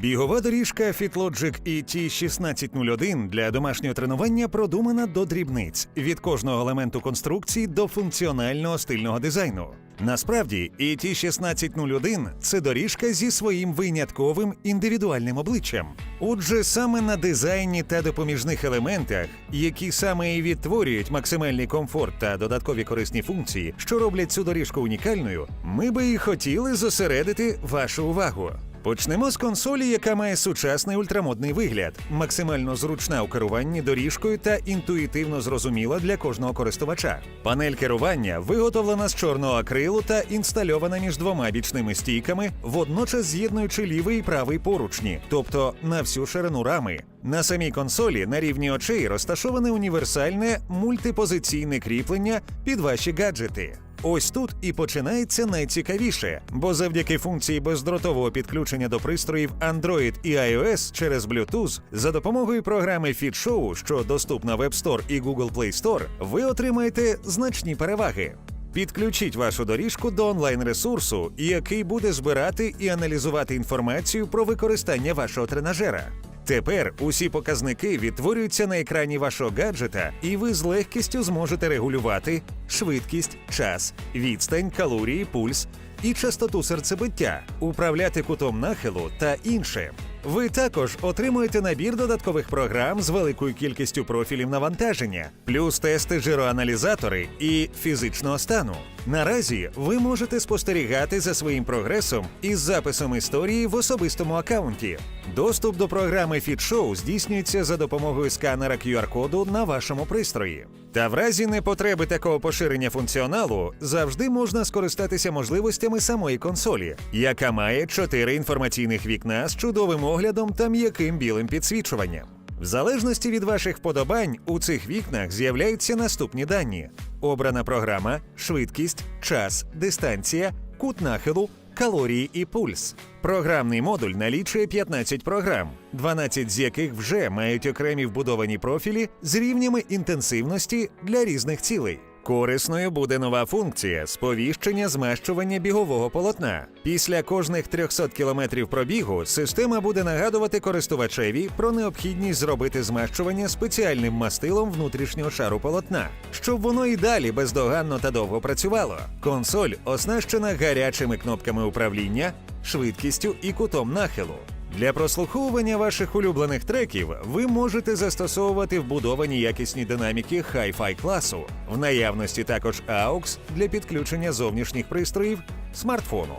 Бігова доріжка FitLogic ET1601 для домашнього тренування продумана до дрібниць від кожного елементу конструкції до функціонального стильного дизайну. Насправді, ET1601 – це доріжка зі своїм винятковим індивідуальним обличчям. Отже, саме на дизайні та допоміжних елементах, які саме і відтворюють максимальний комфорт та додаткові корисні функції, що роблять цю доріжку унікальною, ми би і хотіли зосередити вашу увагу. Почнемо з консолі, яка має сучасний ультрамодний вигляд, максимально зручна у керуванні доріжкою та інтуїтивно зрозуміла для кожного користувача. Панель керування виготовлена з чорного акрилу та інстальована між двома бічними стійками, водночас з'єднуючи лівий і правий поручні, тобто на всю ширину рами. На самій консолі на рівні очей розташоване універсальне мультипозиційне кріплення під ваші гаджети. Ось тут і починається найцікавіше, бо завдяки функції бездротового підключення до пристроїв Android і iOS через Bluetooth за допомогою програми FitShow, що доступна в App Store і Google Play Store, ви отримаєте значні переваги. Підключіть вашу доріжку до онлайн-ресурсу, який буде збирати і аналізувати інформацію про використання вашого тренажера. Тепер усі показники відтворюються на екрані вашого гаджета, і ви з легкістю зможете регулювати швидкість, час, відстань, калорії, пульс і частоту серцебиття, управляти кутом нахилу та інше. Ви також отримуєте набір додаткових програм з великою кількістю профілів навантаження, плюс тести жироаналізатори і фізичного стану. Наразі ви можете спостерігати за своїм прогресом із записом історії в особистому акаунті. Доступ до програми FitShow здійснюється за допомогою сканера QR-коду на вашому пристрої. Та в разі непотреби такого поширення функціоналу завжди можна скористатися можливостями самої консолі, яка має чотири інформаційних вікна з чудовим оглядом та м'яким білим підсвічуванням. В залежності від ваших вподобань у цих вікнах з'являються наступні дані: обрана програма, швидкість, час, дистанція, кут нахилу, калорії і пульс. Програмний модуль налічує 15 програм, 12 з яких вже мають окремі вбудовані профілі з рівнями інтенсивності для різних цілей. Корисною буде нова функція сповіщення змащування бігового полотна. Після кожних 300 кілометрів пробігу система буде нагадувати користувачеві про необхідність зробити змащування спеціальним мастилом внутрішнього шару полотна, щоб воно і далі бездоганно та довго працювало. Консоль оснащена гарячими кнопками управління, швидкістю і кутом нахилу. Для прослуховування ваших улюблених треків ви можете застосовувати вбудовані якісні динаміки Hi-Fi класу, в наявності також AUX для підключення зовнішніх пристроїв смартфону.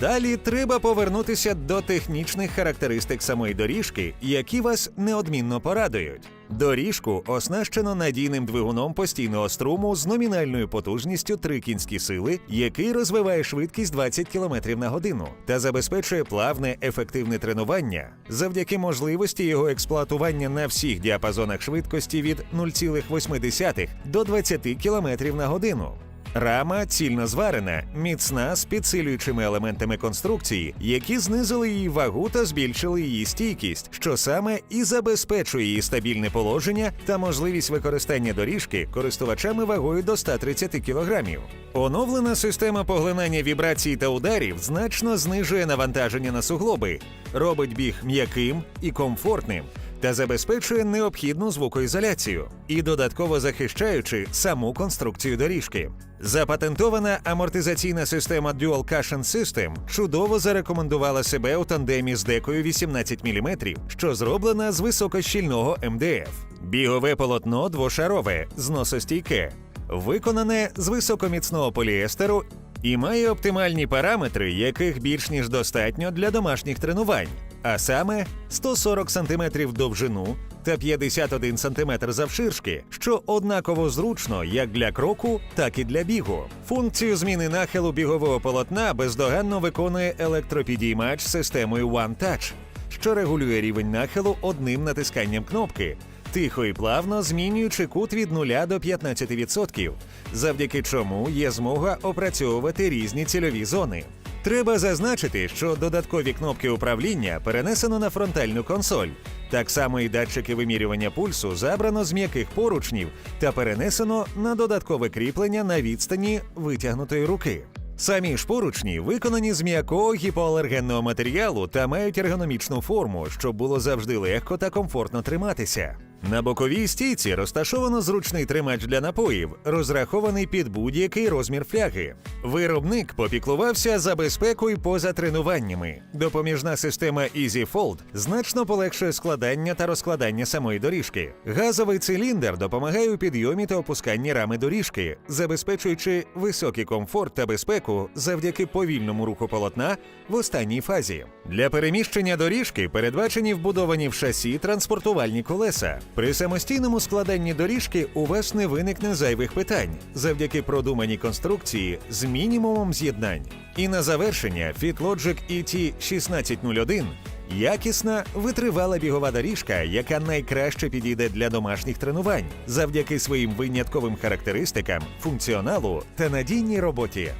Далі треба повернутися до технічних характеристик самої доріжки, які вас неодмінно порадують. Доріжку оснащено надійним двигуном постійного струму з номінальною потужністю 3 кінські сили, який розвиває швидкість 20 км на годину та забезпечує плавне ефективне тренування завдяки можливості його експлуатування на всіх діапазонах швидкості від 0,8 до 20 км на годину. Рама цільно зварена, міцна з підсилюючими елементами конструкції, які знизили її вагу та збільшили її стійкість, що саме і забезпечує її стабільне положення та можливість використання доріжки користувачами вагою до 130 кг. Оновлена система поглинання вібрацій та ударів значно знижує навантаження на суглоби, робить біг м'яким і комфортним та забезпечує необхідну звукоізоляцію і додатково захищаючи саму конструкцію доріжки. Запатентована амортизаційна система Dual Cushion System чудово зарекомендувала себе у тандемі з декою 18 мм, що зроблена з високощільного МДФ. Бігове полотно двошарове, зносостійке, виконане з високоміцного поліестеру і має оптимальні параметри, яких більш ніж достатньо для домашніх тренувань, а саме 140 см довжину та 51 см завширшки, що однаково зручно як для кроку, так і для бігу. Функцію зміни нахилу бігового полотна бездоганно виконує електропідіймач системою One Touch, що регулює рівень нахилу одним натисканням кнопки тихо і плавно змінюючи кут від 0 до 15%, завдяки чому є змога опрацьовувати різні цільові зони. Треба зазначити, що додаткові кнопки управління перенесено на фронтальну консоль. Так само і датчики вимірювання пульсу забрано з м'яких поручнів та перенесено на додаткове кріплення на відстані витягнутої руки. Самі ж поручні виконані з м'якого гіпоалергенного матеріалу та мають ергономічну форму, щоб було завжди легко та комфортно триматися. На боковій стійці розташовано зручний тримач для напоїв, розрахований під будь-який розмір фляги. Виробник попіклувався за безпекою поза тренуваннями. Допоміжна система EasyFold значно полегшує складання та розкладання самої доріжки. Газовий циліндр допомагає у підйомі та опусканні рами доріжки, забезпечуючи високий комфорт та безпеку завдяки повільному руху полотна в останній фазі. Для переміщення доріжки передбачені вбудовані в шасі транспортувальні колеса. При самостійному складанні доріжки у вас не виникне зайвих питань завдяки продуманій конструкції з мінімумом з'єднань. І на завершення FitLogic ET 1601 Якісна, витривала бігова доріжка, яка найкраще підійде для домашніх тренувань завдяки своїм винятковим характеристикам, функціоналу та надійній роботі.